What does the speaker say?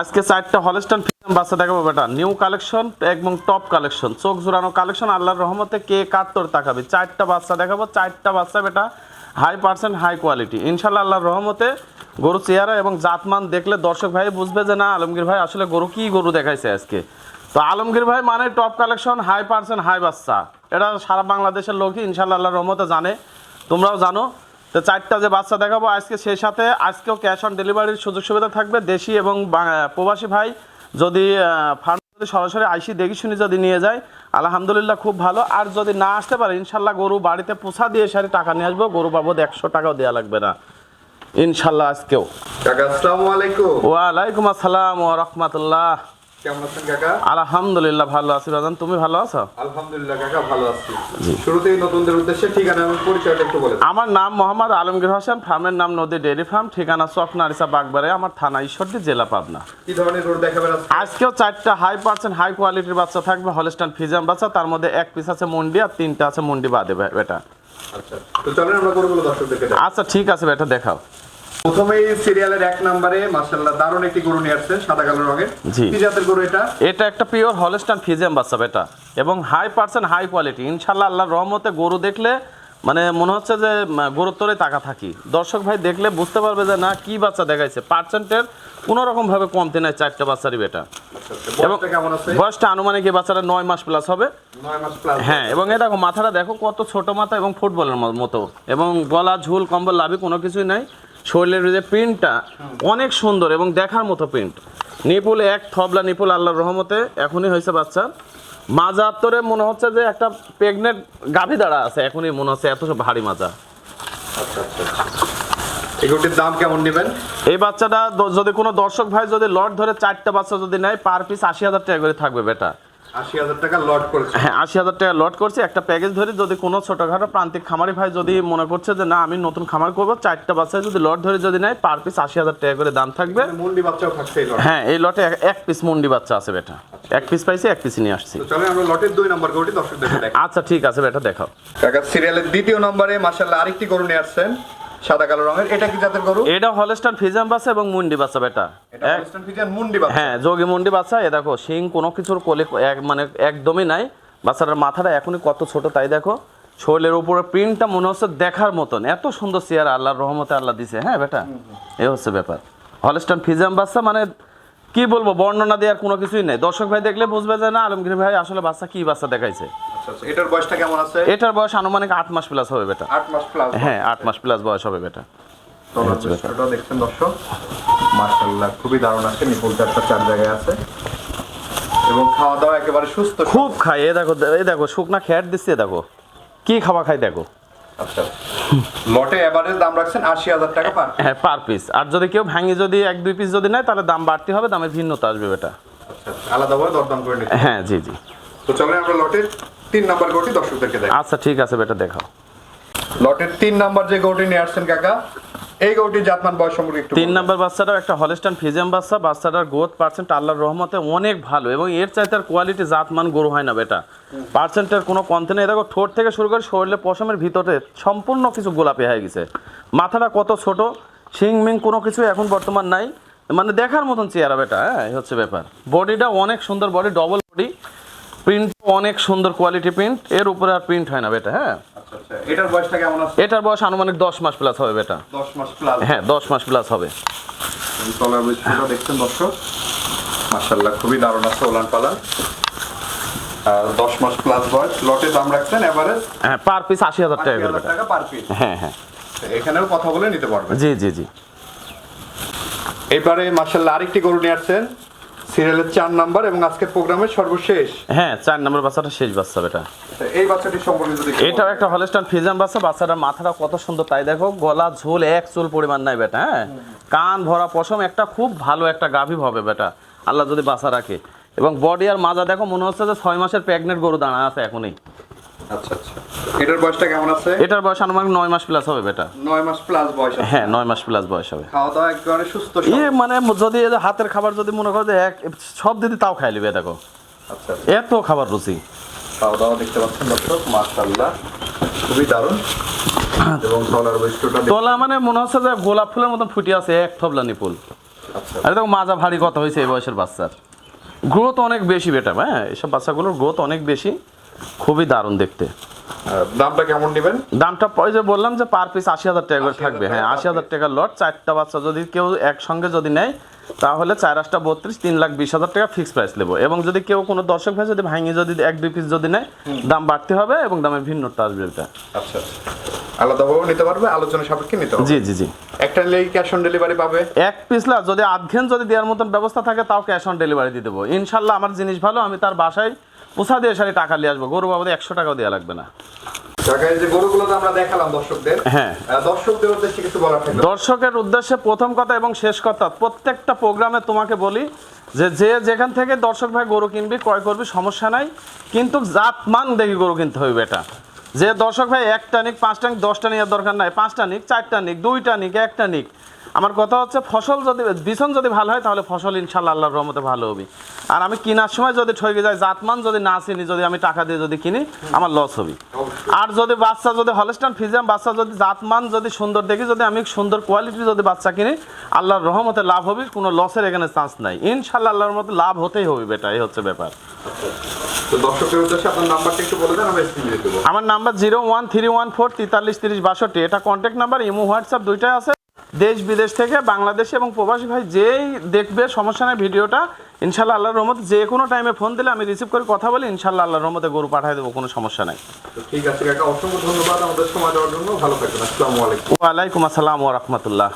আজকে চারটা Holstein film বাচ্চা দেখাবো বেটা। নিউ কালেকশন এবং টপ কালেকশন। চোখ জোড়ানো কালেকশন, আল্লাহর রহমতে কে কার তোর তাকাবি? চারটা বাচ্চা দেখাবো, চারটা বাচ্চা বেটা হাই পার্সেন্ট হাই কোয়ালিটি ইনশাল্লাহ আল্লাহর রহমতে গরু চেহারা এবং জাতমান দেখলে দর্শক ভাই বুঝবে যে না, আলমগীর ভাই আসলে গরু কি গরু দেখাইছে আজকে? তো আলমগীর ভাই মানে top collection high percent high বাচ্চা। এটা সারা বাংলাদেশের লোকই ইনশাল্লাহ আল্লাহর রহমতে জানে। তোমরাও জানো। তো চারটা যে বাচ্চা দেখাবো আজকে সেই সাথে আজকেও ক্যাশ অন ডেলিভারির সুযোগ সুবিধা থাকবে। দেশি এবং প্রবাসী ভাই যদি ফার্ম যদি সরাসরি আইসি দেখি শুনি যদি নিয়ে যায় আলহামদুলিল্লাহ খুব ভালো। আর যদি না আসতে পারে ইনশাল্লাহ গরু বাড়িতে পোষা দিয়ে সারি টাকা নিয়ে আসব গরু বাবদ একশো টাকাও দেওয়া লাগবে না। ইনশাল্লাহ আজকেও। ওয়ালাইকুম আসসালাম ও রহমতুল্লাহ। কেমন আছেন কাকা? আলহামদুলিল্লাহ ভালো আছি রাজান। তুমি ভালো আছো? আলহামদুলিল্লাহ কাকা ভালো আছি। শুরুতেই নতুনদের উদ্দেশ্যে ঠিকানা এবং পরিচয়টা একটু বলে আমার নাম মোহাম্মদ আলমগীর হোসেন ফার্মের নাম নদী ডেয়ারি ফার্ম ঠিকানা চক নারিসা বাগবাড়ে আমার থানা ঈশ্বরদী জেলা পাবনা। কি ধরনের গরু দেখাবেন আজকেও চারটা হাই পার্সেন্ট হাই কোয়ালিটির বাচ্চা থাকবে হলস্টান ফিজাম বাচ্চা তার মধ্যে এক পিস আছে মুন্ডি আর তিনটা আছে মুন্ডি বাদে বেটা। আচ্ছা তো চলেন আমরা আচ্ছা ঠিক আছে বেটা দেখাও। প্রথমেই সিরিয়ালের এক নম্বরে মাশাআল্লাহ দারুণ একটি গরু নিয়ে আসছেন সাদা কালো রঙের। জি। কি জাতের গরু এটা? এটা একটা পিওর হলস্টান ফিজিয়াম বাচ্চা বেটা। এবং হাই পার্সেন্ট হাই কোয়ালিটি ইনশাল্লাহ আল্লাহর রহমতে গরু দেখলে মানে মনে হচ্ছে যে তোরে তাকা থাকি। দর্শক ভাই দেখলে বুঝতে পারবে যে না কি বাচ্চা দেখাইছে। পার্সেন্টের কোনো রকম ভাবে কমতে নাই চারটা বাচ্চারই বেটা। আচ্ছা, আচ্ছা। বয়সটা আছে? বয়সটা আনুমানিক এই বাচ্চাটা নয় মাস প্লাস হবে। নয় হ্যাঁ এবং এ দেখো মাথাটা দেখো কত ছোট মাথা এবং ফুটবলের মতো। এবং গলা ঝুল কম্বল লাভি কোনো কিছুই নাই। শরীরের যে প্রিন্টটা অনেক সুন্দর এবং দেখার মতো প্রিন্ট নিপুল এক থবলা নিপুল আল্লাহর রহমতে এখনই হয়েছে বাচ্চা। মাজা আত্তরে মনে হচ্ছে যে একটা প্রেগনেন্ট গাভী দাঁড়া আছে এখনই মনে হচ্ছে এত সব ভারী মাজা। আচ্ছা আচ্ছা আচ্ছা। দাম কেমন নেবেন? এই বাচ্চাটা যদি কোনো দর্শক ভাই যদি লট ধরে চারটা বাচ্চা যদি নেয় পার পিস আশি হাজার টাকা করে থাকবে বেটা। আশি হাজার টাকা লট করেছে। হ্যাঁ আশি হাজার টাকা লট করছি। একটা প্যাকেজ ধরে যদি কোনো ছোটোখাটো প্রান্তিক খামারি ভাই যদি মনে করছে যে না আমি নতুন খামার করব চারটা বাচ্চায় যদি লট ধরে যদি নেয় পার পিস আশি হাজার টাকা করে দাম থাকবে। মুন্ডি বাচ্চাও থাকছে হ্যাঁ এই লটে এক- পিস মুন্ডি বাচ্চা আছে বেটা। এক পিস পাইছি এক পিস নিয়ে আসছি। আমরা লটের দুই নম্বর গরুটি আচ্ছা ঠিক আছে বেটা দেখাও। কাকা সিরিয়ালের দ্বিতীয় নম্বরে মাশাআল্লাহ আরেকটি গরু নিয়ে আসছেন। সাদা কালো রঙের। এটা কি জাতের গরু? এটা হলস্টান ফিজাম বাচ্চা এবং মুন্ডি বাচ্চা বেটা। মুন্ডি বাচ্চা। হ্যাঁ যোগী মুন্ডি বাচ্চা। এ দেখো শিং কোনো কিছুর কোলে মানে একদমই নাই। বাচ্চাটার মাথাটা এখনই কত ছোট তাই দেখো। শরীরের উপরে প্রিন্টটা মনে হচ্ছে দেখার মতন। এত সুন্দর চেয়ার আল্লাহর রহমতে আল্লাহ দিছে। হ্যাঁ বেটা? এ হচ্ছে ব্যাপার। হলস্টান ফিজাম বাচ্চা মানে কি বলব বর্ণনা দেওয়ার কোনো কিছুই নেই। দর্শক ভাই দেখলে বুঝবে যে না আলমগীর ভাই আসলে বাচ্চা কি বাচ্চা দেখাইছে? এটার বয়সটা কেমন আছে? এটার বয়স আনুমানিক আট মাস প্লাস হবে বেটা। আট মাস প্লাস হ্যাঁ আট মাস প্লাস বয়স হবে বেটা। দেখছেন দর্শক। মাশাআল্লাহ খুবই দারুণ আছে নিপুল চারটা চার জায়গায় আছে। এবং খাওয়া দাওয়া একেবারে সুস্থ খুব খাই এ দেখো এ দেখো শুকনা খ্যাট দিচ্ছে দেখো। কি খাওয়া খাই দেখো। আচ্ছা লটে এভারেজ দাম রাখছেন আশি হাজার টাকা পার হ্যাঁ পার পিস আর যদি কেউ ভাঙি যদি এক দুই পিস যদি নেয় তাহলে দাম বাড়তি হবে দামের ভিন্নতা আসবে বেটা। আচ্ছা আচ্ছা, আলাদাভাবে দরদাম করে নিতে হ্যাঁ জি জি। তো চলেন আমরা লটের তিন নাম্বার গরুটি দর্শকদেরকে দেখ আচ্ছা ঠিক আছে বেটা দেখাও। লটের তিন নাম্বার যে গরুটি নিয়ে আসছেন কাকা এই গরুটির জাতমান বয়স সম্পর্কে একটু তিন নাম্বার বাচ্চাটাও একটা হলস্টান ফিজিয়াম বাচ্চা বাচ্চাটার গ্রোথ পার্সেন্ট আল্লাহর রহমতে অনেক ভালো এবং এর চাইতে আর কোয়ালিটি জাতমান গরু হয় না বেটা। পার্সেন্টের কোনো কমতে নেই। দেখো ঠোঁট থেকে শুরু করে শরীরে পশমের ভিতরে সম্পূর্ণ কিছু গোলাপি হয়ে গেছে। মাথাটা কত ছোট শিং মিং কোনো কিছু এখন বর্তমান নাই। মানে দেখার মতন চেহারা বেটা হ্যাঁ হচ্ছে ব্যাপার। বডিটা অনেক সুন্দর বডি ডবল বডি প্রিন্ট অনেক সুন্দর কোয়ালিটি প্রিন্ট এর উপরে আর প্রিন্ট হয় না বেটা হ্যাঁ? আচ্ছা আচ্ছা। এটার বয়সটা কেমন আছে? এটার বয়স আনুমানিক দশ মাস প্লাস হবে বেটা। দশ মাস প্লাস হ্যাঁ দশ মাস প্লাস হবে। তলার বৈশিষ্ট্যটা দেখছেন দর্শক? মাশাল্লাহ খুবই দারুণ আছে ওলান পালান। আর দশ মাস প্লাস বয়স। লটে দাম রাখছেন এভারেজ হ্যাঁ পার পিস আশি হাজার টাকা আশি করে টাকা পার পিস হ্যাঁ হ্যাঁ। এখানেও কথা বলে নিতে পারবেন। জি জি জি। এবারে মাশাল্লাহ আরেকটি গরু নিয়ে আসছেন। সিরিয়ালের চার নাম্বার এবং আজকের প্রোগ্রামের সর্বশেষ। হ্যাঁ চার নম্বর বাচ্চাটা শেষ বাচ্চা বেটা। এই বাচ্চাটি সম্পর্কে এটাও একটা হলস্টান ফিজান বাচ্চা বাচ্চাটার মাথাটা কত সুন্দর তাই দেখো গলা ঝোল এক চুল পরিমাণ নাই বেটা হ্যাঁ? কান ভরা পশম একটা খুব ভালো একটা গাভী হবে বেটা আল্লাহ যদি বাঁচা রাখে। এবং বডি আর মাজা দেখো মনে হচ্ছে যে ছয় মাসের প্রেগনেন্ট গরু দাঁড়া আছে এখনই। আচ্ছা আচ্ছা। এটার বয়সটা কেমন আছে? এটার বয়স আনুমানিক নয় মাস প্লাস হবে বেটা। নয় মাস প্লাস বয়স হ্যাঁ নয় মাস প্লাস বয়স হবে। খাওয়া দাওয়া একেবারে সুস্থ সবল। ইয়ে মানে যদি হাতের খাবার যদি মনে করো যে এক সব দিদি তাও খাই লিবে দেখো। আচ্ছা আচ্ছা। এত খাবার রুচি। খাওয়া দাওয়া দেখতে পাচ্ছেন দর্শক মাশাল্লাহ খুবই দারুণ। এবং তলার বৈশিষ্ট্যটা তলা মানে মনে হচ্ছে যে গোলাপ ফুলের মতন ফুটে আছে এক থবলা ফুল। আচ্ছা। আরে দেখো মাজা ভারী কথা হয়েছে এই বয়সের বাচ্চার। গ্রোথ অনেক বেশি বেটা হ্যাঁ? এসব বাচ্চাগুলোর গ্রোথ অনেক বেশি। খুবই দারুণ দেখতে। দামটা কেমন নেবেন? দামটা ওই যে বললাম যে পার পিস আশি হাজার টাকা করে থাকবে। হ্যাঁ আশি হাজার টাকার লট চারটা বাচ্চা যদি কেউ একসঙ্গে যদি নেয় তাহলে চার আটটা বত্রিশ তিন লাখ বিশ হাজার টাকা ফিক্স প্রাইস নেব। এবং যদি কেউ কোনো দর্শক ভাই যদি ভাঙিয়ে যদি এক দুই পিস যদি নেয় দাম বাড়তে হবে এবং দামের ভিন্নতা আসবে এটা। আচ্ছা আচ্ছা। আলাদাভাবে নিতে পারবে আলোচনা সাপেক্ষে নিতে হবে। জি জি জি। একটা নিলেই ক্যাশ অন ডেলিভারি পাবে? এক পিসলা যদি আধঘেন যদি দেওয়ার মতন ব্যবস্থা থাকে তাও ক্যাশ অন ডেলিভারি দিয়ে দেবো। ইনশাল্লাহ আমার জিনিস ভালো আমি তার বাসায় পোষা দিয়ে সারি টাকা নিয়ে আসব? গরু বাবদে একশো টাকাও দেওয়া লাগবে না। হ্যাঁ। দর্শকের উদ্দেশ্যে প্রথম কথা এবং শেষ কথা প্রত্যেকটা প্রোগ্রামে তোমাকে বলি যে যে যেখান থেকে দর্শক ভাই গরু কিনবি ক্রয় করবি সমস্যা নাই। কিন্তু জাত মান দেখি গরু কিনতে হবে এটা। যে দর্শক ভাই একটা নিক পাঁচটা নিক দশটা নেওয়ার দরকার নাই। পাঁচটা নিক চারটা নিক দুইটা নিক একটা নিক। আমার কথা হচ্ছে ফসল যদি বিছন যদি ভালো হয় তাহলে ফসল ইনশাল্লাহ আল্লাহর রহমতে ভালো হবে। আর আমি কেনার সময় যদি ঠকে যায় জাতমান যদি না চিনি যদি আমি টাকা দিয়ে যদি কিনি আমার লস হবে। আর যদি বাচ্চা যদি হলস্টান ফিজিয়াম বাচ্চা যদি জাতমান যদি সুন্দর দেখি যদি আমি সুন্দর কোয়ালিটি যদি বাচ্চা কিনি আল্লাহর রহমতে লাভ হবে কোনো লসের এখানে চান্স নাই। ইনশাল্লাহ আল্লাহর মতো লাভ হতেই হবে বেটা এই হচ্ছে ব্যাপার। আমার number zero one three one four তেতাল্লিশ তিরিশ বাষট্টি। এটা কন্ট্যাক্ট নাম্বার ইমো হোয়াটসঅ্যাপ দুইটাই আছে। দেশ বিদেশ থেকে বাংলাদেশে এবং প্রবাসী ভাই যেই দেখবে সমস্যা নেই ভিডিওটা ইনশাল্লাহ আল্লাহর রহমত যে কোনো টাইমে ফোন দিলে আমি রিসিভ করে কথা বলি ইনশাল্লাহ আল্লাহর রহমতে গরু পাঠিয়ে দেবো কোনো সমস্যা নাই। ঠিক আছে কাকা অসংখ্য ধন্যবাদ আমাদের সময় দেওয়ার জন্য। ভালো থাকবেন। আসসালামু আলাইকুম। ওয়ালাইকুম আসসালাম ও রহমতুল্লাহ।